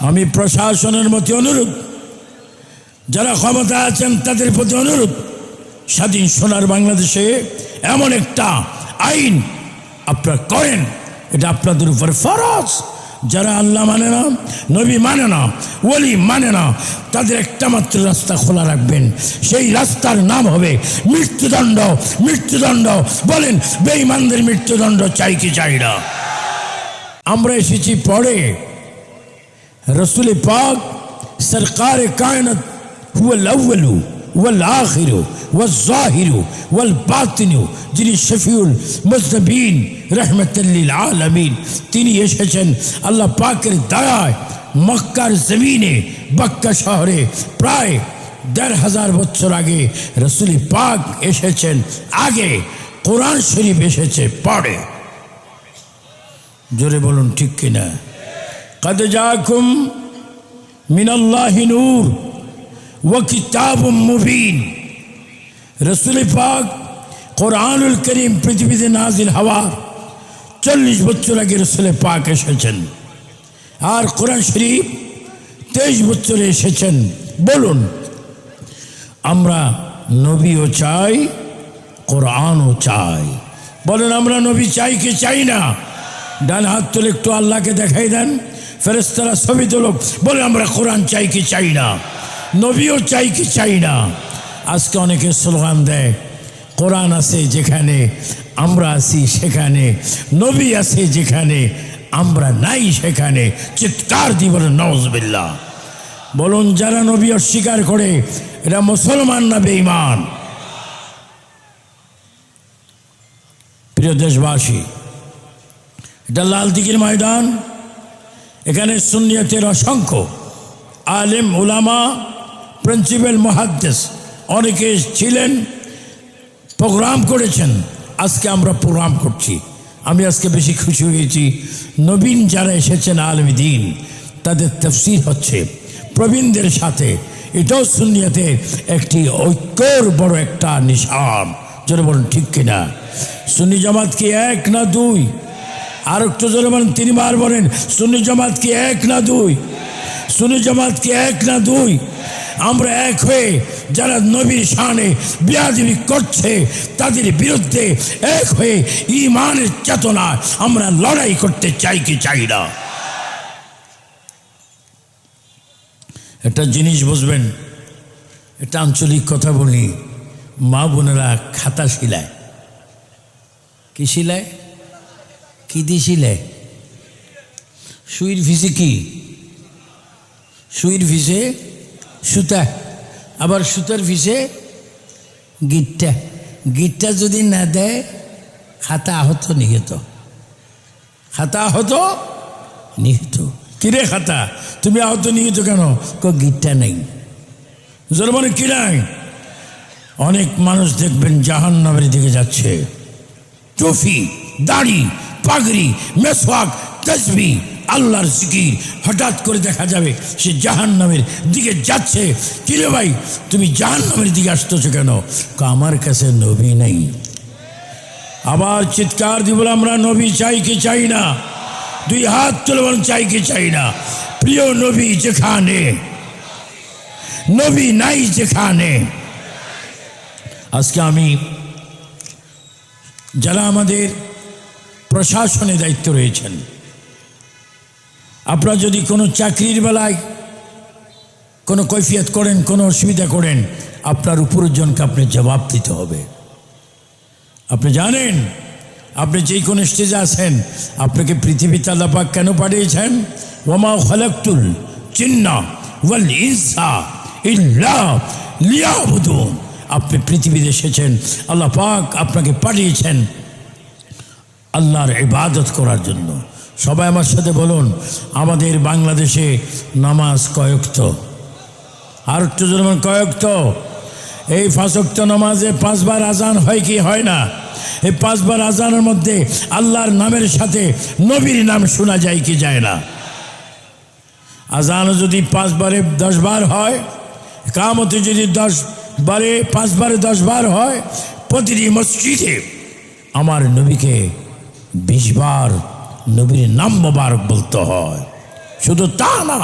আমি প্রশাসনের মধ্যে অনুরোধ যারা ক্ষমতা আছেন, তাদের প্রতি অনুরোধ স্বাধীন সোনার বাংলাদেশে এমন একটা আইন আপনারা করেন, এটা আপনাদের উপর ফরজ। যারা আল্লাহ মানে না, নবী মানে না, ওলি মানে না, তাদের একটা মাত্র রাস্তা খোলা রাখবেন। সেই রাস্তার নাম হবে মৃত্যুদণ্ড। মৃত্যুদণ্ড বলেন, বেঈমানদের মৃত্যুদণ্ড চাই কি চাই না। আমরা এসেছি পরে رسول پاک سرکار کائنت هو الاول والآخر والظاہر والباطن جنی شفیع المذنبین رحمت للعالمین۔ تینی یہ اللہ پاکر کر دایا مکر زمین بکر شہر پرائے در ہزار بچر آگے رسول پاک আগে آگے قرآن شریف আগে پاڑے جو رہے بولن ٹھیک کی نا ہے قد جاءكم من الله نور وكتاب مبين রসুল পাক কোরআনুল করিম পৃথিবীতে নাজিল হওয়ার চল্লিশ বছর আগে রসুল পাক এসেছেন আর কোরআন শরীফ তেইশ বছরে এসেছেন বলুন আমরা নবীও চাই কোরআনও চাই বলেন আমরা নবী চাই কি চাই না ডান হাত তুলে একটু আল্লাহকে দেখাই দেন ফেরেস্তারা ছবি তুলক বলে আমরা কোরআন চাই কি চাই না? নবীও চাই কি চাই না? আজকে অনেকে স্লোগান দেয়, কোরআন আছে যেখানে, আমরা আছি সেখানে, নবী আছে যেখানে, আমরা নাই সেখানে। চিৎকার দিব নওয়াজবিল্লা বলুন, যারা নবী অস্বীকার করে, এরা মুসলমান না বেঈমান? প্রিয় দেশবাসী, এটা লাল দিঘির ময়দান এখানে সুন্নিয়তের অসংখ্য আলেম ওলামা প্রিন্সিপাল মহাদ্দেশ অনেকে ছিলেন, প্রোগ্রাম করেছেন। আজকে আমরা প্রোগ্রাম করছি। আমি আজকে বেশি খুশি হয়েছি। নবীন যারা এসেছেন আলম দিন, তাদের তফসির হচ্ছে প্রবীণদের সাথে। এটাও সুন্নিয়তের একটি ঐক্যর বড় একটা নিশান। যেন বলুন, ঠিক কিনা? সুন্নি জামাত কি এক না দুই? আর একটু জোরে বলেন, তিনবার বলেন, সুন্নি জামাত কি এক না দুই? সুন্নি জামাত কি এক না দুই? আমরা এক হয়ে যারা নবীর শানে বিয়াদিবি করছে, তাদের বিরুদ্ধে এক হয়ে ইমানের চেতনা আমরা লড়াই করতে চাই কি চাই না? একটা জিনিস বুঝবেন এটা আঞ্চলিক কথা বলি। মা বোনেরা খাতা শিলায়। কি শিলায়? কি দিছিলে? সুইর ভিসে কি? সুইর ভিসে সুতা, আবার সুতার ভিসে গিটটা। গিটটা যদি না দেয়, খাতা আহত নিহত। খাতা আহত নিহত। কিরে খাতা? তুমি আহত নিহত কেন? ক গিটটা নেই। জোর মানে কি নাই? অনেক মানুষ দেখবেন জাহান নামের দিকে যাচ্ছে। টফি দাড়ি পাগড়ি মেসওয়াক তসবি আল্লাহর জিকির হঠাৎ করে দেখা যাবে সে জাহান নামের দিকে যাচ্ছে। কিরে ভাই, তুমি জাহান নামের দিকে আসতেছো কেন? আমার কাছে নবী নেই। আবার চিৎকার দিব আমরা, নবী চাই কি চাই না? দুই হাত তুলে চাই কি চাই না? প্রিয় নবী যেখানে, নবী নাই যেখানে। আজকে আমি, যারা আমাদের প্রশাসনে দায়িত্ব রয়েছেন। আপনারা যদি কোনো চাকরির বেলায় কোনো কৈফিয়ত করেন, কোনো অসুবিধা করেন, আপনার উপরজনকে আপনি জবাব দিতে হবে। আপনি জানেন, আপনি যেই কোনো স্টেজে আছেন, আপনাকে পৃথিবী তালাপাক কেন পাঠিয়েছেন? ওমা খলাক্তুল চিন্না আপনি পৃথিবীতে এসেছেন, আল্লাহ পাক আপনাকে পাঠিয়েছেন। আল্লাহর ইবাদত করার জন্য। সবাই আমার সাথে বলুন, আমাদের বাংলাদেশে নামাজ কয়েকত? আর একটু যেমন কয়েকত? এই ফাঁসক্ত নামাজে পাঁচবার আজান হয় কি হয় না? এই পাঁচবার আজানের মধ্যে আল্লাহর নামের সাথে নবীর নাম শোনা যায় কি যায় না? আজানও যদি পাঁচবারে দশবার হয় কামতে যদি দশ বারে পাঁচবারে দশবার হয়, প্রতিটি মসজিদে আমার নবীকে বিশবার নবীর নাম মোবারক বলতে হয়। শুধু তা না,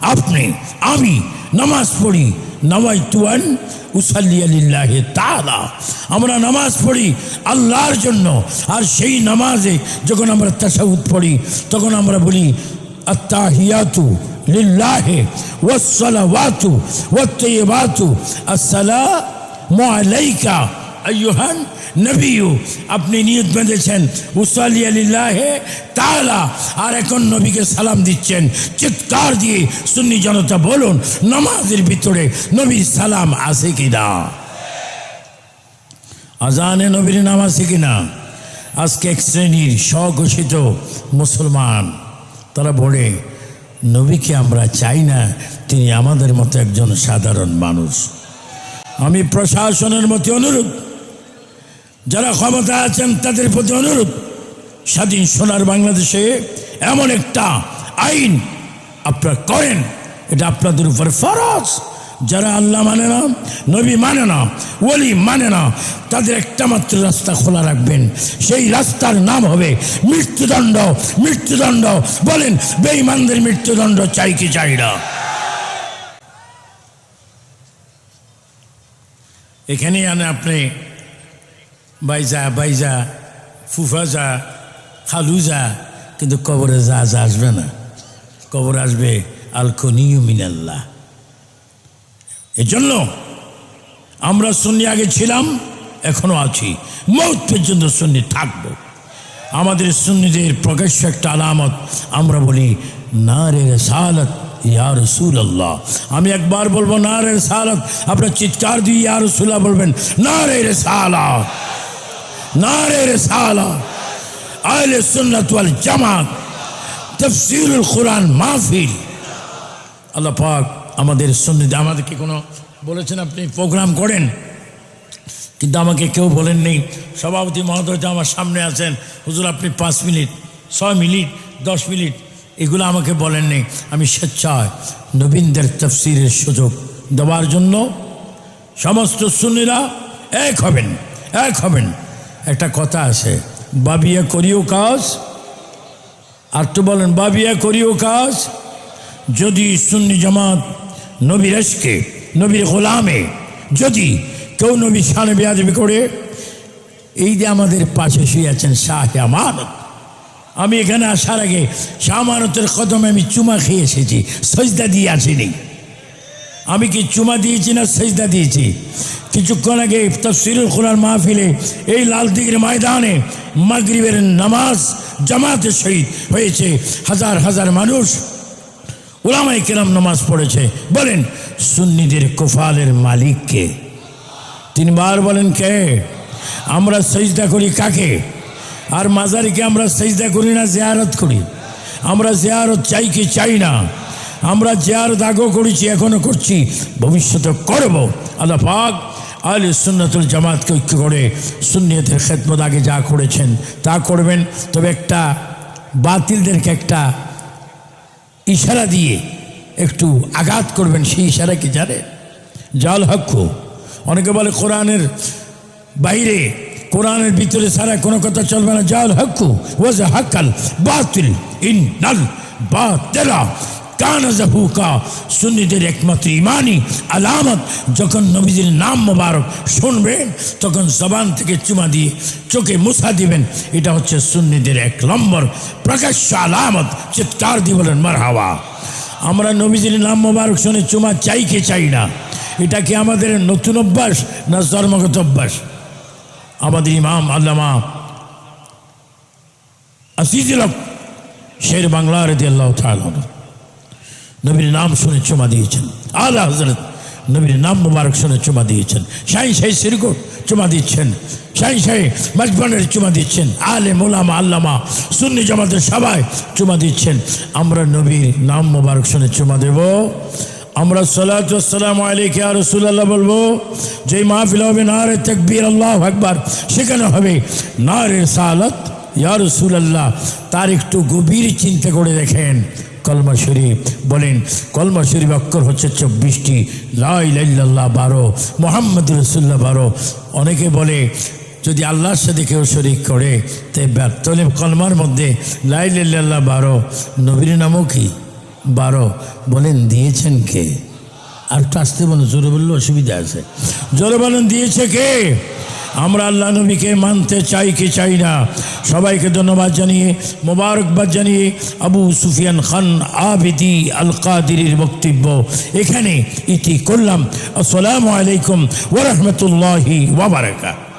আপনি, আমি নামাজ পড়ি নামাই তুয়ান উসাল্লি আলিল্লাহে তালা আমরা নামাজ পড়ি আল্লাহর জন্য, আর সেই নামাজে যখন আমরা তাসাউদ পড়ি, তখন আমরা বলি, আত্তাহিয়াতু লিল্লাহে ওয়াসসালাওয়াতু ওয়াত্তাইয়িবাতু। আসসালামু আলাইকা আইয়ুহান নবীও আপনি নিয়ত বেঁধেছেন। উসালি আলিল্লাহে তালা আর এখন নবীকে সালাম দিচ্ছেন। চিৎকার দিয়ে সুন্নি জনতা বলুন, নামাজের ভিতরে নবীর সালাম আছে কিনা? আজানে নবীর নাম আছে কিনা? আজকে এক শ্রেণির স্বঘোষিত মুসলমান, তারা বলে, নবীকে আমরা চাই না, তিনি আমাদের মতো একজন সাধারণ মানুষ। আমি প্রশাসনের মতো অনুরোধ যারা ক্ষমতা আছেন, তাদের প্রতি অনুরোধ স্বাধীন সোনার বাংলাদেশে এমন একটা আইন আপনারা করেন, এটা আপনাদের উপর ফরজ। যারা আল্লাহ মানে না, নবী মানে না, ওলি মানে না, তাদের একটা মাত্র রাস্তা খোলা রাখবেন। সেই রাস্তার নাম হবে মৃত্যুদণ্ড। মৃত্যুদণ্ড, বলেন, বেঈমানদের মৃত্যুদণ্ড চাই কি চাই না? এখানেই আনে আপনি বাইজা বাইজা, ফুফা যা, খালু যা, কিন্তু কবরে যা যা আসবে না। কবর আসবে আলকনিউ মিনাল্লাহ। এজন্য আমরা সুন্নি আগে ছিলাম, এখনও আছি। মৌত পর্যন্ত সুন্নি থাকব। আমাদের সুন্নিদের প্রকাশ্য একটা আলামত আমরা বলি না রে সালত ইয়া রসুল আল্লাহ আমি একবার বলব না রে সালত আপনার চিৎকার দিয়ে ইয়া রসুল্লাহ বলবেন না রে সালাত নারে রেসালা আহলে সুন্নাত ওয়াল জামাত তফসিরুল কোরআন মাহফিল আল্লাহ পাক আমাদের সুন্নিতে আমাদেরকে কোনো বলেছেন আপনি? প্রোগ্রাম করেন? কিন্তু আমাকে কেউ বলেন নেই সভাপতি মহোদয় আমার সামনে আছেন। হুজুর, আপনি পাঁচ মিনিট, ছয় মিনিট, দশ মিনিট এগুলো আমাকে বলেন নেই আমি স্বেচ্ছায় নবীনদের তফসিরের সুযোগ দেওয়ার জন্য সমস্ত সুন্নিরা এক হবেন এক হবেন। একটা কথা আছে, বাবিয়া করিও কাজ। আর তো বলেন, বাবিয়া করিও কাজ যদি সুন্নি জামাত নবীর এসকে নবীর গোলামে যদি কেউ নবী সানে বেয়াদবি করে, এই যে আমাদের পাশে শুয়ে আছেন শাহ আমানত। আমি এখানে আসার আগে শাহ আমানতের কদমে আমি চুমা খেয়ে এসেছি, সজদা দিয়ে আসিনি। আমি কি চুমা দিয়েছি না সেজদা দিয়েছি? কিছুক্ষণ আগে তফসিরুল কোরআন মাহফিলে এই লাল দিঘির ময়দানে মাগরিবের নামাজ জামাতে শহীদ হয়েছে। হাজার হাজার মানুষ ওলামাই কেরাম নামাজ পড়েছে। বলেন, সুন্নিদের কোফালের মালিককে তিনবার বলেন কে? আমরা সেজদা করি কাকে? আর মাজারিকে আমরা সেজদা করি না, জেয়ারত করি? আমরা জেয়ারত চাই কি চাই না? আমরা জেয়ারত আগেও করেছি এখনও করছি। ভবিষ্যতে করব। আল্লাহ পাক আল সুন্নতুল জামাতকে ঐক্য করে সুন্নিয়তের খেদমত আগে যা করেছেন তা করবেন। তবে একটা বাতিলদেরকে একটা ইশারা দিয়ে একটু আঘাত করবেন, সেই ইশারা কি জানে? জাল হক্কু অনেকে বলে কোরআনের বাইরে, কোরআনের ভিতরে ছাড়া কোনো কথা চলবে না। জাল হক্কু ওয়াজ হাক্কাল বাতিল। ইন নাল বাতেলা। কানাজাহুকা সুন্নিদের একমাত্র ইমানি, আলামত, যখন নবীজির নাম মোবারক শুনবেন তখন জবান থেকে চুমা দিয়ে চোখে মুসা দিবেন। এটা হচ্ছে সুন্নিদের এক নম্বর প্রকাশ্য আলামত, চিৎকার দিয়ে বলেন মার হাওয়া আমরা নবীজির নাম মোবারক শুনে চুমা চাই কে চাই না? এটা কি আমাদের নতুন অভ্যাস না জন্মগত অভ্যাস? আমাদের ইমাম, আল্লামা আসিজুল শের বাংলা রেদি আল্লাহ তাআলা। নবীর নাম শুনে চুমা দিয়েছেন। আল্লাহ হজরত নবীর নাম মুবারক শুনে চুমা দিয়েছেন। শাহি শাহি সিরকো চুমা দিচ্ছেন। শাহি শাহি মজবানের চুমা দিচ্ছেন। আলে মোলামা, আল্লামা, সুন্নি জামাতের সবাই চুমা দিচ্ছেন। আমরা নবীর নাম মুবারক শুনে চুমা দেব। আমরা সালাতাম আলিকে আর রসুল্লাহ বলব যে মাহফিল হবে নারে তকবীর, আল্লাহ আকবার, সেখানে হবে নারে সালাত। ইয়া রসুল্লাহ তার একটু গভীর চিন্তা করে দেখেন। কলমা শরীফ বলেন, কলমা শরীফ অক্ষর হচ্ছে চব্বিশটি লাই লাইল্লাহ বারো মোহাম্মদ রসুল্লাহ বারো। অনেকে বলে, যদি আল্লাহর সাথে কেউ শরিক করে, তাই তাহলে কলমার মধ্যে লাই লাইল্লাহ বারো, নবীর নামও কি? বারো। বলেন, দিয়েছেন কে? আর একটু আসতে বলুন, জোরে বললে অসুবিধা আছে। জোরে বলেন, দিয়েছে কে? আমরা আল্লাহ নবীকে মানতে চাই কি চাই না? সবাইকে ধন্যবাদ জানিয়ে, মোবারকবাদ জানিয়ে আবু সুফিয়ান খান আবিদি আল কাদির বক্তব্য এখানে ইতি করলাম। আসসালামু আলাইকুম ওরহমতুল্লাহি ওবরাকাত